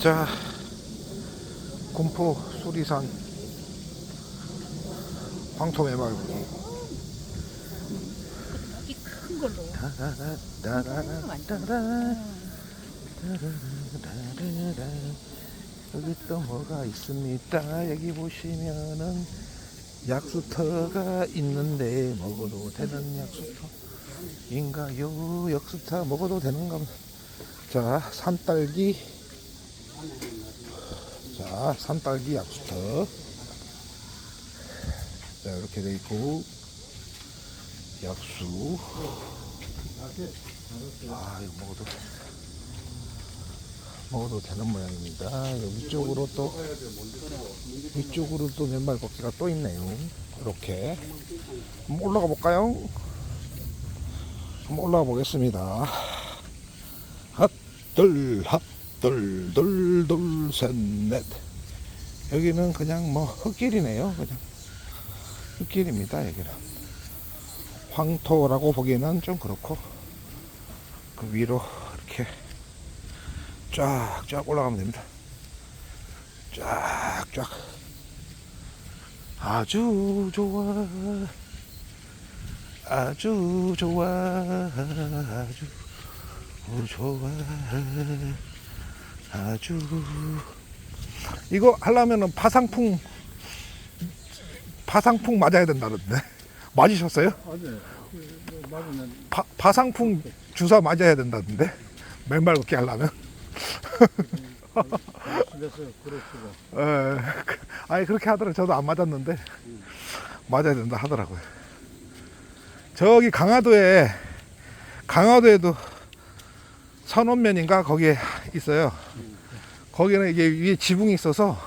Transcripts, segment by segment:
자, 군포 수리산 황토 매말고 이큰 걸로. 여기 또 뭐가 있습니까? 여기 보시면은 약수터가 있는데 먹어도 되는 약수터인가요? 약수터 먹어도 되는가? 자, 산딸기. 자, 산딸기 약수터. 자, 이렇게 돼 있고 약수. 아, 이거 먹어도 먹어도 되는 모양입니다. 위쪽으로 또 위쪽으로 또 맨발 걷기가 또 있네요. 이렇게 한번 올라가 볼까요? 한번 올라가 보겠습니다. 핫 둘 핫 둘 둘 둘 셋 넷 여기는 그냥 뭐 흙길이네요. 그냥 흙길입니다. 여기는 황토라고 보기에는 좀 그렇고 그 위로 이렇게 쫙쫙 올라가면 됩니다. 쫙쫙 아주 좋아 아주 좋아 아주 좋아 아주 이거 하려면은 파상풍 파상풍 맞아야 된다는데 맞으셨어요? 아니, 그, 뭐, 맞으면 파, 파상풍 주사 맞아야 된다는데 맨발 걷기 하려면 집에서. 에, 그- 아니 그렇게 하더라고요. 저도 안 맞았는데 맞아야 된다 하더라고요. 저기 강화도에 강화도에도 선원면인가 거기에 있어요. 거기는 이게 위에 지붕이 있어서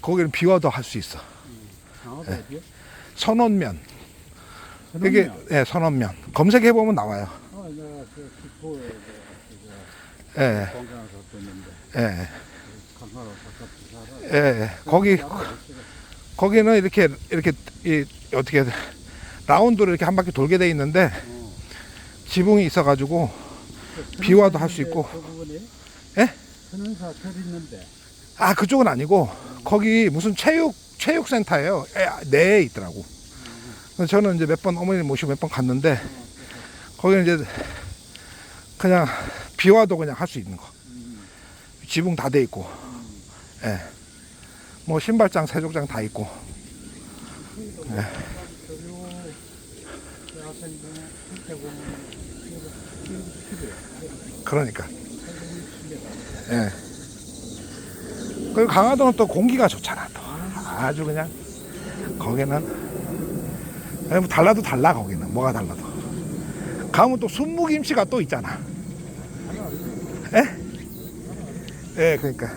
거기는 비와도 할 수 있어. 네. 어디요? 선원면 이게 예, 선원면 검색해 보면 나와요. 아, 내가 그 기포에 그, 예, 그 건강을 갔었는데 예, 가깝게 살아. 예. 거기 거기는 이렇게 이렇게 이 어떻게 라운드로 이렇게 한 바퀴 돌게 돼 있는데 지붕이 있어 가지고 비 와도 할 수 있고. 그 부분이? 예? 선원사 절 있는데. 아 그쪽은 아니고 거기 무슨 체육 체육 센터예요. 에, 내에 있더라고. 그래서 저는 이제 몇 번 어머니 모시고 몇 번 갔는데 거기는 이제 그냥 비 와도 그냥 할 수 있는 거. 지붕 다 돼 있고, 예. 뭐 신발장, 세족장 다 있고. 주택은 그러니까. 예. 그리고 강화도는 또 공기가 좋잖아. 또 아주 그냥 거기는 뭐 달라도 달라 거기는 뭐가 달라도. 가면 또 순무김치가 또 있잖아. 예? 예, 그러니까